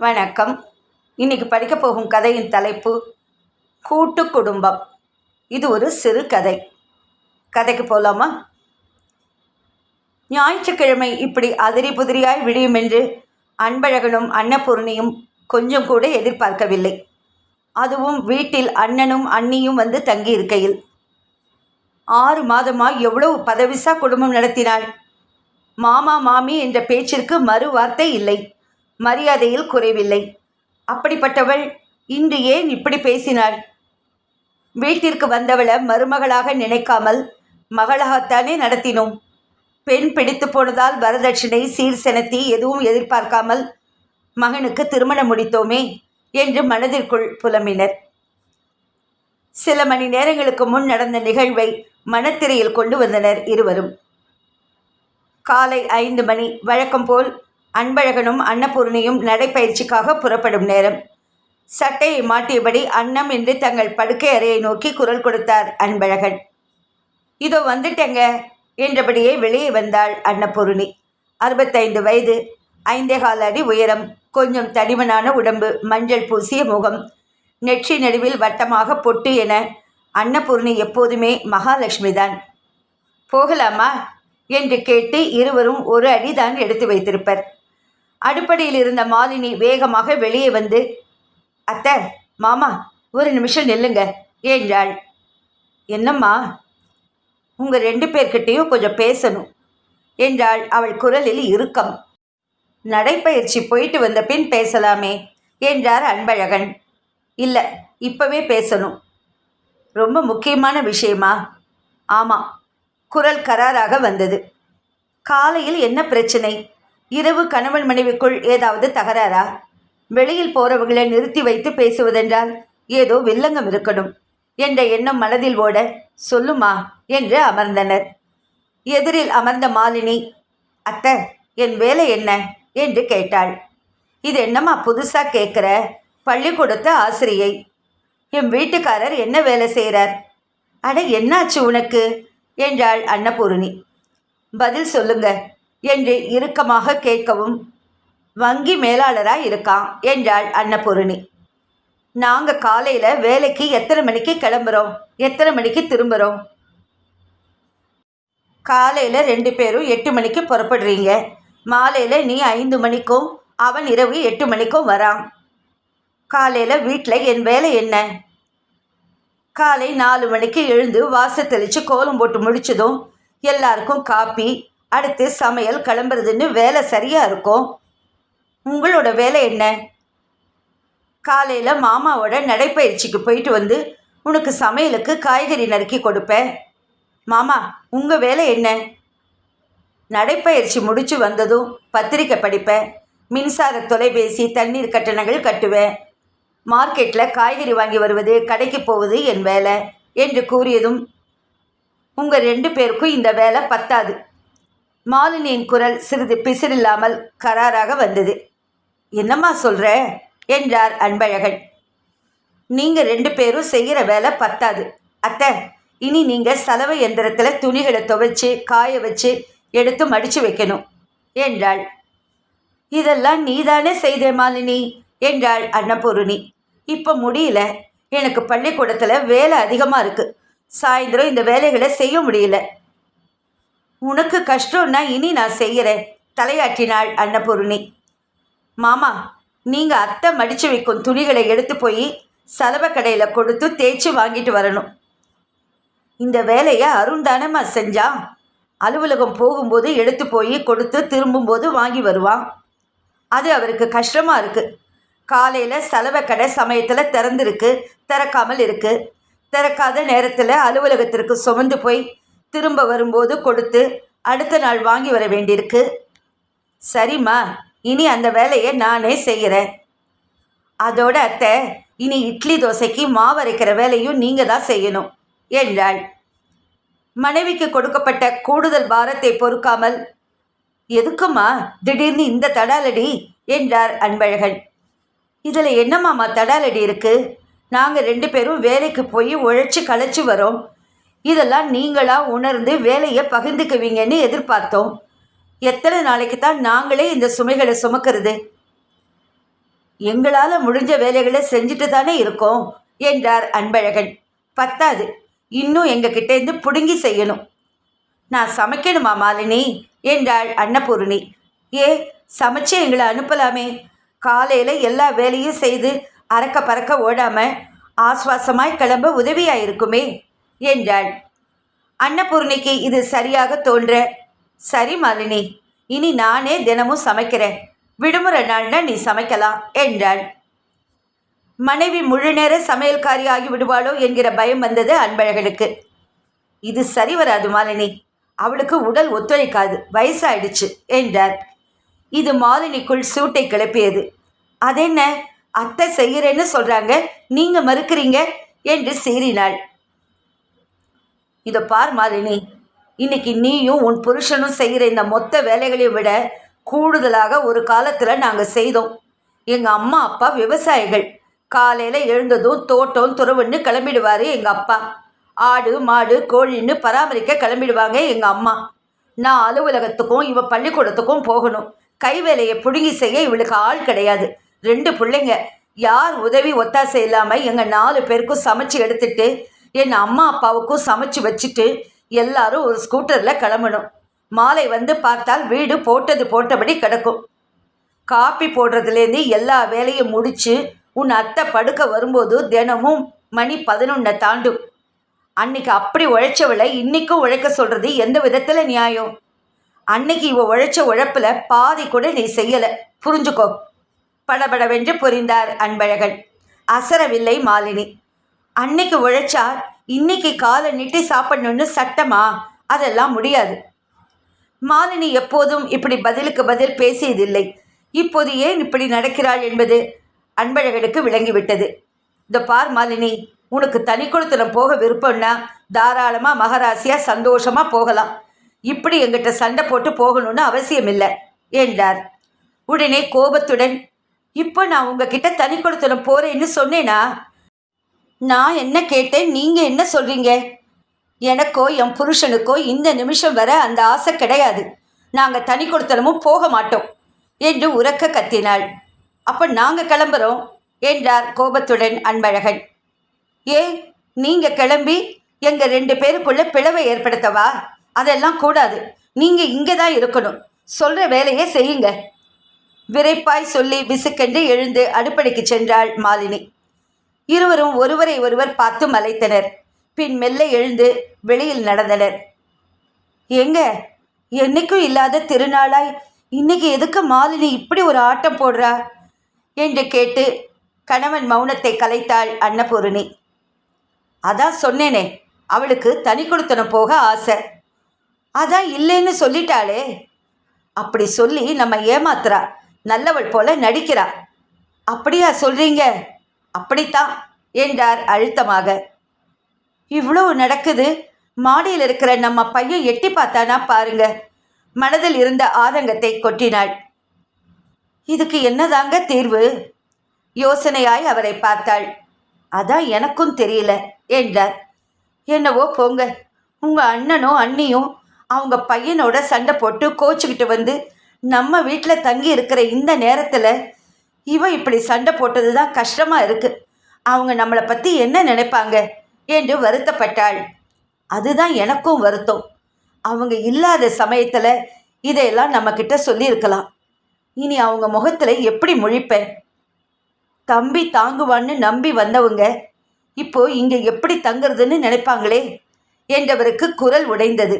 வணக்கம். இன்னைக்கு படிக்க போகும் கதையின் தலைப்பு கூட்டு குடும்பம். இது ஒரு சிறு கதை. கதைக்கு போகலாமா ஞாயிற்றுக்கிழமை இப்படி அதிரி புதிரியாய் விடியும் என்று அன்பழகனும் அன்னபூர்ணியும் கொஞ்சம் கூட எதிர்பார்க்கவில்லை. அதுவும் வீட்டில் அண்ணனும் அண்ணியும் வந்து தங்கி இருக்கையில். ஆறு மாதமாக எவ்வளவு பதவிசா குடும்பம் நடத்தினாள்? மாமா மாமி என்ற பேச்சிற்கு மறு வார்த்தை இல்லை. மரியாதையில் குறைவில்லை. அப்படிப்பட்டவள் இன்று ஏன் இப்படி பேசினாள்? வீட்டிற்கு வந்தவளை மருமகளாக நினைக்காமல் மகளாகத்தானே நடத்தினோம். பெண் பிடித்து போனதால் வரதட்சணை சீர் செனத்தி எதுவும் எதிர்பார்க்காமல் மகனுக்கு திருமணம் முடித்தோமே என்று மனதிற்குள் புலம்பினர். சில மணி நேரங்களுக்கு முன் நடந்த நிகழ்வை மனத்திரையில் கொண்டு வந்தனர் இருவரும். காலை ஐந்து மணி வழக்கம் போல் அன்பழகனும் அன்னபூர்ணியும் நடைப்பயிற்சிக்காக புறப்படும் நேரம். சட்டையை மாட்டியபடி அன்னம் என்று தங்கள் படுக்கை அறையை நோக்கி குரல் கொடுத்தார் அன்பழகன். இதோ வந்துட்டேங்க என்றபடியே வெளியே வந்தாள் அன்னபூர்ணி. அறுபத்தைந்து வயது ஐந்தே கால் அடி உயரம் கொஞ்சம் தடிமனான உடம்பு மஞ்சள் பூசிய முகம் நெற்றி நடுவில் வட்டமாக பொட்டு என அன்னபூர்ணி எப்போதுமே மகாலட்சுமி தான் போகலாமா? என்று கேட்டு இருவரும் ஒரு அடிதான் எடுத்து வைத்திருப்பர். அடுப்படியில் இருந்த மாலினி வேகமாக வெளியே வந்து அத்தை மாமா ஒரு நிமிஷம் நில்லுங்க. என்றாள் என்னம்மா உங்கள் ரெண்டு பேர்கிட்டையும் கொஞ்சம் பேசணும். என்றாள் அவள் குரலில் இறுக்கம். நடைப்பயிற்சி போயிட்டு வந்த பின் பேசலாமே என்றார் அன்பழகன். இல்லை இப்போவே பேசணும். ரொம்ப முக்கியமான விஷயமா? ஆமாம் குரல் கராராக வந்தது. காலையில் என்ன பிரச்சனை? இரவு கணவன் மனைவிக்குள் ஏதாவது தகராறா? வெளியில் போறவங்களை நிறுத்தி வைத்து பேசுவதென்றால் ஏதோ வில்லங்கம் இருக்கணும். என்ற எண்ணம் மனதில் ஓட சொல்லுமா? என்று அமர்ந்தனர். எதிரில் அமர்ந்த மாலினி அத்தை என் வேலை என்ன? என்று கேட்டாள். இது என்னம்மா புதுசாக கேட்குற பள்ளிக்கூடத்து ஆசிரியை. என் வீட்டுக்காரர் என்ன வேலை செய்கிறார் அட என்னாச்சு உனக்கு? என்றாள் அன்னபூரணி. பதில் சொல்லுங்க. என்று இறுக்கமாக கேட்கவும் வங்கி மேலாளராக இருக்கான் என்றாள் அன்னபூரணி. நாங்கள் காலையில் வேலைக்கு எத்தனை மணிக்கு கிளம்புறோம்? எத்தனை மணிக்கு திரும்புகிறோம் காலையில் ரெண்டு பேரும் எட்டு மணிக்கு புறப்படுறீங்க. மாலையில் நீ ஐந்து மணிக்கும் அவன் இரவு எட்டு மணிக்கும் வரான். காலையில் வீட்டில் என் வேலை என்ன? காலை நாலு மணிக்கு எழுந்து வாச தெளித்து கோலம் போட்டு முடிச்சதும் எல்லாருக்கும் காப்பி அடுத்து சமையல் கிளம்புறதுன்னு வேலை சரியாக இருக்கும் உங்களோட வேலை என்ன? காலையில் மாமாவோட நடைப்பயிற்சிக்கு போயிட்டு வந்து உனக்கு சமையலுக்கு காய்கறி நறுக்கி கொடுப்பேன். மாமா உங்கள் வேலை என்ன? நடைப்பயிற்சி முடித்து வந்ததும் பத்திரிக்கை படிப்பேன். மின்சார தொலைபேசி தண்ணீர் கட்டணங்கள் கட்டுவேன். மார்க்கெட்டில் காய்கறி வாங்கி வருவது கடைக்கு போவது என் வேலை என்று கூறியதும் உங்கள் ரெண்டு பேருக்கும் இந்த வேலை பத்தாது. மாலினியின் குரல் சிறிது பிசிறில்லாமல் கராராக வந்தது. என்னம்மா சொல்கிற என்றார் அன்பழகன். நீங்கள் ரெண்டு பேரும் செய்கிற வேலை பத்தாது. அத்தை இனி நீங்கள் சலவை எந்திரத்தில் துணிகளை துவைச்சு காய வச்சு எடுத்து மடித்து வைக்கணும் என்றாள். இதெல்லாம் நீதானே செய்த மாலினி என்றாள் அன்னபூரணி. இப்போ முடியல. எனக்கு பள்ளிக்கூடத்தில் வேலை அதிகமாக இருக்குது சாயந்தரம் இந்த வேலைகளை செய்ய முடியல. உனக்கு கஷ்டம்னா இனி நான் செய்கிறேன் தலையாட்டினாள் அன்னபூர்ணி. மாமா நீங்கள் அத்தை மடித்து வைக்கும் துணிகளை எடுத்து போய் சலவை கடையில் கொடுத்து தேய்ச்சி வாங்கிட்டு வரணும். இந்த வேலையை அருண் தானம்மா செஞ்சான் அலுவலகம் போகும்போது எடுத்து போய் கொடுத்து திரும்பும்போது வாங்கி வருவான். அது அவருக்கு கஷ்டமாக இருக்குது காலையில் சலவை கடை சமயத்தில் திறந்துருக்கு திறக்காமல் இருக்குது திறக்காத நேரத்தில் அலுவலகத்திற்கு சுமந்து போய் திரும்ப வரும்போது கொடுத்து அடுத்த நாள் வாங்கி வர வேண்டியிருக்கு. சரிம்மா இனி அந்த வேலையை நானே செய்கிறேன். அதோட அத்தை இனி இட்லி தோசைக்கு மாவு அரைக்கிற வேலையும் நீங்கள் தான் செய்யணும் என்றாள். மனைவிக்கு கொடுக்கப்பட்ட கூடுதல் பாரத்தை பொறுக்காமல் எதுக்குமா திடீர்னு இந்த தடாலடி? என்றார் அன்பழகன். இதில் என்னமாம்மா தடாலடி இருக்கு? நாங்கள் ரெண்டு பேரும் வேலைக்கு போய் உழைச்சி களைச்சி வரோம். இதெல்லாம் நீங்களாக உணர்ந்து வேலையை பகிர்ந்துக்குவீங்கன்னு எதிர்பார்த்தோம். எத்தனை நாளைக்கு தான் நாங்களே இந்த சுமைகளை சுமக்கிறது? எங்களால் முடிஞ்ச வேலைகளை செஞ்சுட்டு தானே இருக்கோம் என்றார் அன்பழகன். பத்தாது இன்னும் எங்ககிட்டேருந்து பிடுங்கி செய்யணும். நான் சமைக்கணுமா மாலினி? என்றாள் அன்னபூர்ணி. ஏ சமைச்சு எங்களை அனுப்பலாமே. காலையில் எல்லா வேலையும் செய்து அறக்க பறக்க ஓடாமல் ஆஸ்வாசமாய் கிளம்ப உதவியாக இருக்குமே என்றாள். அன்னபூர்ணிக்கு இது சரியாக தோன்ற சரி மாலினி இனி நானே தினமும் சமைக்கிறேன். விடுமுறை நாள்னா நீ சமைக்கலாம் என்றாள். மனைவி முழு நேர சமையல்காரி ஆகிவிடுவாளோ என்கிற பயம் வந்தது அன்பழகனுக்கு. இது சரி வராது மாலினி அவளுக்கு உடல் ஒத்துழைக்காது வயசாயிடுச்சு என்றார். இது மாலினிக்குள் சூட்டை கிளப்பியது. அதென்ன? அத்தை செய்கிறேன்னு சொல்கிறாங்க நீங்கள் மறுக்கிறீங்க? என்று சீறினாள். இதை பார் மாலினி இன்னைக்கு நீயும் உன் புருஷனும் செய்கிற இந்த மொத்த வேலைகளையும் விட கூடுதலாக ஒரு காலத்தில் நாங்கள் செய்தோம். எங்கள் அம்மா அப்பா விவசாயிகள். காலையில் எழுந்ததும் தோட்டம் துறவுன்னு கிளம்பிடுவார் எங்கள் அப்பா. ஆடு மாடு கோழின்னு பராமரிக்க கிளம்பிடுவாங்க எங்கள் அம்மா. நான் அலுவலகத்துக்கும் இவ பள்ளிக்கூடத்துக்கும் போகணும். கை வேலையை பிடுங்கி செய்ய இவளுக்கு ஆள் கிடையாது. ரெண்டு பிள்ளைங்க. யார் உதவி ஒத்தாசை இல்லாமல் எங்கள் நாலு பேருக்கும் சமைச்சு எடுத்துட்டு என் அம்மா அப்பாவுக்கும் சமைச்சு வச்சுட்டு எல்லாரும் ஒரு ஸ்கூட்டரில் கிளம்பணும். மாலை வந்து பார்த்தால் வீடு போட்டது போட்டபடி கிடக்கும். காப்பி போடுறதுலேருந்து எல்லா வேலையும் முடித்து உன் அத்தை படுக்க வரும்போது தினமும் மணி பதினொன்றை தாண்டும். அன்னைக்கு அப்படி உழைச்சவளை இன்னைக்கும் உழைக்க சொல்கிறது எந்த விதத்தில் நியாயம்? அன்னைக்கு இவ உழைச்ச உழைப்பில் பாதி கூட நீ செய்யலை. புரிஞ்சுக்கோ. படபடவென்று புரிந்தார் அன்பழகன். அசரவில்லை மாலினி. அன்னைக்கு உழைச்சா இன்னைக்கு காலை நீட்டி சாப்பிடணும்னு சட்டமா? அதெல்லாம் முடியாது. மாலினி எப்போதும் இப்படி பதிலுக்கு பதில் பேசியதில்லை. இப்போது ஏன் இப்படி நடக்கிறாள் என்பது அன்பழகனுக்கு விளங்கிவிட்டது. இந்த பார் மாலினி உனக்கு தனி குளத்தில் போக விருப்பம்னா தாராளமாக மகராசியாக சந்தோஷமாக போகலாம். இப்படி எங்கிட்ட சண்டை போட்டு போகணும்னு அவசியம் இல்லை என்றார். உடனே கோபத்துடன் இப்போ நான் உங்ககிட்ட தனி குளத்தில் போகிறேன்னு சொன்னேனா? நான் என்ன கேட்டேன்? நீங்கள் என்ன சொல்கிறீங்க எனக்கோ என் புருஷனுக்கோ இந்த நிமிஷம் வர அந்த ஆசை கிடையாது. நாங்கள் தனி கொடுத்தனமும் போக மாட்டோம் என்று உறக்க கத்தினாள். அப்போ நாங்கள் கிளம்புறோம் என்றார் கோபத்துடன் அன்பழகன். ஏ நீங்கள் கிளம்பி எங்கள் ரெண்டு பேருக்குள்ள பிளவை ஏற்படுத்தவா? அதெல்லாம் கூடாது. நீங்கள் இங்கே தான் இருக்கணும். சொல்கிற வேலையை செய்யுங்க. விரைப்பாய் சொல்லி விசுக்கென்று எழுந்து அடுப்படைக்கு சென்றாள் மாலினி. இருவரும் ஒருவரை ஒருவர் பார்த்து மலைத்தனர். பின் மெல்ல எழுந்து வெளியில் நடந்தனர். எங்க என்னைக்கும் இல்லாத திருநாளாய் இன்னைக்கு எதுக்கு மாலினி இப்படி ஒரு ஆட்டம் போடுறா? என்று கேட்டு கணவன் மௌனத்தை கலைத்தாள் அன்னபூரணி. அதான் சொன்னேனே அவளுக்கு தனி கொடுத்தனம் போக ஆசை. அதான் இல்லைன்னு சொல்லிட்டாளே. அப்படி சொல்லி நம்ம ஏமாத்துறா நல்லவள் போல நடிக்கிறா. அப்படியா சொல்றீங்க? அப்படித்தான் என்றார் அழுத்தமாக. இவ்வளோ நடக்குது? மாடியில் இருக்கிற நம்ம பையன் எட்டி பார்த்தானா பாருங்க. மனதில் இருந்த ஆதங்கத்தை கொட்டினாள். இதுக்கு என்னதாங்க தீர்வு? யோசனையாய் அவரை பார்த்தாள். அதான் எனக்கும் தெரியல என்றார். என்னவோ போங்க. உங்கள் அண்ணனும் அண்ணியும் அவங்க பையனோட சண்டை போட்டு கோச்சிக்கிட்டு வந்து நம்ம வீட்டில் தங்கி இருக்கிற இந்த நேரத்தில் இவன் இப்படி சண்டை போட்டது தான் கஷ்டமாக இருக்குது அவங்க நம்மளை பற்றி என்ன நினைப்பாங்க? என்று வருத்தப்பட்டாள். அதுதான் எனக்கும் வருத்தம். அவங்க இல்லாத சமயத்தில் இதையெல்லாம் நம்மக்கிட்ட சொல்லியிருக்கலாம். இனி அவங்க முகத்தில் எப்படி முழிப்பேன்? தம்பி தாங்குவான்னு நம்பி வந்தவங்க இப்போ இங்கே எப்படி தங்குறதுன்னு நினைப்பாங்களே? என்றவருக்கு குரல் உடைந்தது.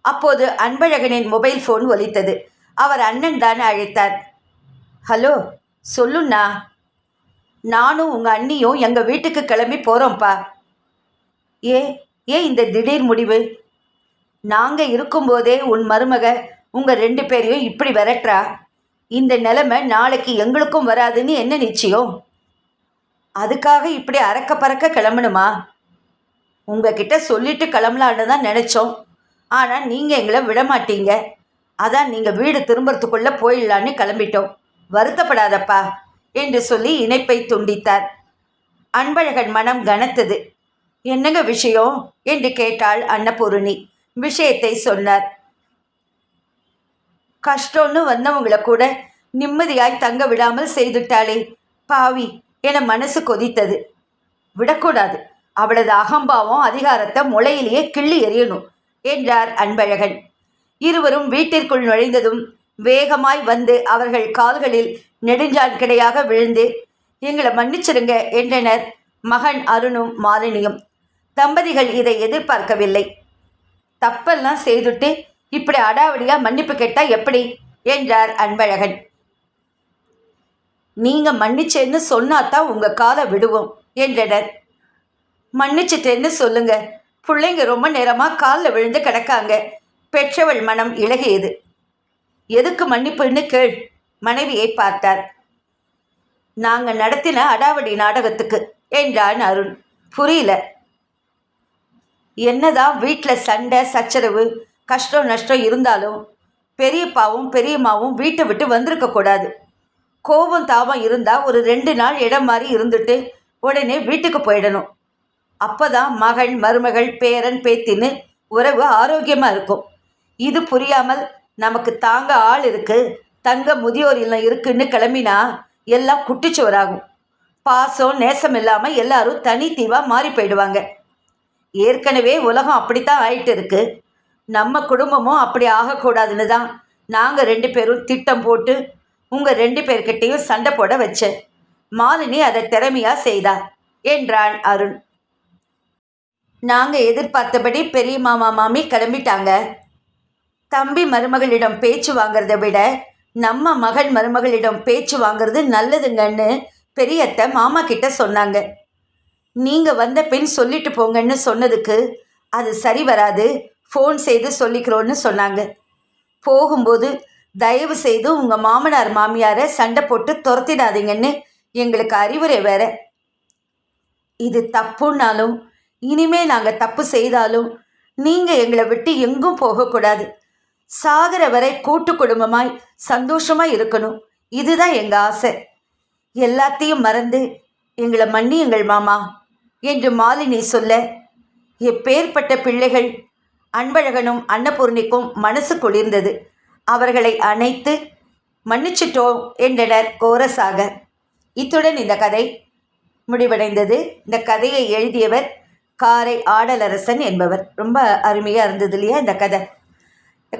அப்போது அன்பழகனின் மொபைல் ஃபோன் ஒலித்தது. அவர் அண்ணன் தானே அழைத்தார். ஹலோ சொல்லுண்ணா. நானும் உங்கள் அண்ணியும் எங்கள் வீட்டுக்கு கிளம்பி போகிறோம்ப்பா ஏ ஏன் இந்த திடீர் முடிவு? நாங்கள் இருக்கும்போதே உன் மருமக உங்கள் ரெண்டு பேரையும் இப்படி விரட்டுறா. இந்த நிலைமை நாளைக்கு எங்களுக்கும் வராதுன்னு என்ன நிச்சயம்? அதுக்காக இப்படி அறக்க பறக்க கிளம்பணுமா? உங்ககிட்ட சொல்லிட்டு கிளம்பலான்னு தான் நினச்சோம். ஆனால் நீங்கள் எங்களை விட மாட்டீங்க அதான் நீங்கள் வீடு திரும்புறதுக்குள்ளே போயிடலான்னு கிளம்பிட்டோம். வருத்தப்படாதப்பா என்று சொல்லி இணைப்பை துண்டித்தார். அன்பழகன் மனம் கனத்தது. என்னங்க விஷயம்? என்று கேட்டாள் அன்னபூரணி. விஷயத்தை சொன்னார். கஷ்டம்னு வந்தவங்கள கூட நிம்மதியாய் தங்க விடாமல் செய்துட்டாளே. பாவி என மனசு கொதித்தது. விடக்கூடாது. அவளது அகம்பாவம் அதிகாரத்தை முளையிலேயே கிள்ளி எறியணும் என்றார் அன்பழகன். இருவரும் வீட்டிற்குள் நுழைந்ததும் வேகமாய் வந்து அவர்கள் கால்களில் நெடுஞ்சான்கிடையாக விழுந்து எங்களை மன்னிச்சிருங்க என்றனர் மகன் அருணும் மாலினியும். தம்பதிகள் இதை எதிர்பார்க்கவில்லை. தப்பெல்லாம் செய்துட்டு இப்படி அடாவடியா மன்னிப்பு கேட்டா எப்படி? என்றார் அன்பழகன். நீங்க மன்னிச்சேன்னு சொன்னாதான் உங்க காலை விடுவோம் என்றனர். மன்னிச்சிட்டேன்னு சொல்லுங்க. பிள்ளைங்க ரொம்ப நேரமா காலில் விழுந்து கிடக்காங்க. பெற்றவள் மனம் இழகியது எதுக்கு மன்னிப்புன்னு கேள். மனைவியை பார்த்தார். நாங்கள் நடத்தின அடாவடி நாடகத்துக்கு என்றான் அருண். புரியல. என்னதான் வீட்டில் சண்டை சச்சரவு கஷ்டம் நஷ்டம் இருந்தாலும் பெரியப்பாவும் பெரியம்மாவும் வீட்டை விட்டு வந்திருக்க கூடாது. கோபம் தாபம் இருந்தால் ஒரு ரெண்டு நாள் இடம் மாதிரி இருந்துட்டு உடனே வீட்டுக்கு போயிடணும். அப்போ தான் மகள் மருமகள் பேரன் பேத்தின்னு உறவு ஆரோக்கியமாக இருக்கும். இது புரியாமல் நமக்கு தாங்க ஆள் இருக்கு. தங்க முதியோர் இல்லம் இருக்குன்னு கிளம்பினா எல்லாம் குட்டிச்சுவராகும் பாசம் நேசம் இல்லாமல் எல்லாரும் தனித்தீவாக மாறி போயிடுவாங்க. ஏற்கனவே உலகம் அப்படித்தான் ஆயிட்டு இருக்கு. நம்ம குடும்பமும் அப்படி ஆகக்கூடாதுன்னு தான் நாங்கள் ரெண்டு பேரும் திட்டம் போட்டு உங்கள் ரெண்டு பேர்கிட்டையும் சண்டை போட வச்சேன். மாலினி அதை திறமையாக செய்தார் என்றான் அருண். நாங்கள் எதிர்பார்த்தபடி பெரிய மாமா மாமி கிளம்பிட்டாங்க. தம்பி மருமகளிடம் பேச்சு வாங்கிறத விட நம்ம மகன் மருமகளிடம் பேச்சு வாங்குறது நல்லதுங்கன்னு பெரியத்த மாமா கிட்ட சொன்னாங்க. நீங்கள் வந்த பின் சொல்லிட்டு போங்கன்னு சொன்னதுக்கு அது சரி வராது ஃபோன் செய்து சொல்லிக்கிறோன்னு சொன்னாங்க. போகும்போது தயவு செய்து உங்கள் மாமனார் மாமியாரை சண்டை போட்டு துரத்திடாதீங்கன்னு எங்களுக்கு அறிவுரை வேற. இது தப்புன்னாலும் இனிமே நாங்கள் தப்பு செய்தாலும் நீங்கள் எங்களை விட்டு எங்கும் போகக்கூடாது. சாகிற வரை கூட்டு குடும்பமாய் சந்தோஷமாக இருக்கணும். இதுதான் எங்கள் ஆசை. எல்லாத்தையும் மறந்து எங்களை மன்னியுங்கள் மாமா என்று மாலினி சொல்ல எப்பேற்பட்ட பிள்ளைகள் அன்பழகனும் அன்னபூர்ணிக்கும் மனசு குளிர்ந்தது. அவர்களை அணைத்து மன்னிச்சிட்டோம் என்றனர் கோரஸாக இத்துடன் இந்த கதை முடிவடைந்தது. இந்த கதையை எழுதியவர் காரை ஆடலரசன் என்பவர். ரொம்ப அருமையாக இருந்தது இல்லையா இந்த கதை?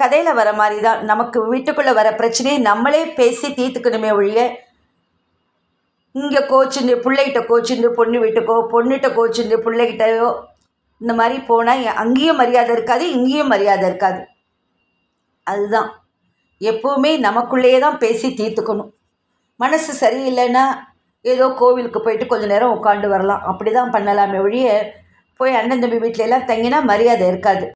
கதையில் வர மாதிரி தான் நமக்கு வீட்டுக்குள்ளே வர பிரச்சனையை நம்மளே பேசி தீர்த்துக்கணுமே ஒழிய இங்கே கோச்சுண்டு பிள்ளைகிட்ட கோச்சுண்டு பொண்ணு வீட்டுக்கோ பொண்ணுகிட்ட கோச்சுண்டு பிள்ளைகிட்டயோ இந்த மாதிரி போனால் அங்கேயும் மரியாதை இருக்காது இங்கேயும் மரியாதை இருக்காது. அதுதான். எப்போவுமே நமக்குள்ளேயே தான் பேசி தீர்த்துக்கணும். மனசு சரியில்லைன்னா ஏதோ கோவிலுக்கு போயிட்டு கொஞ்சம் நேரம் உட்காந்து வரலாம். அப்படி தான் பண்ணலாமே ஒழிய போய் அண்ணன் தம்பி வீட்டில எல்லாம் தங்கினா மரியாதை இருக்காது.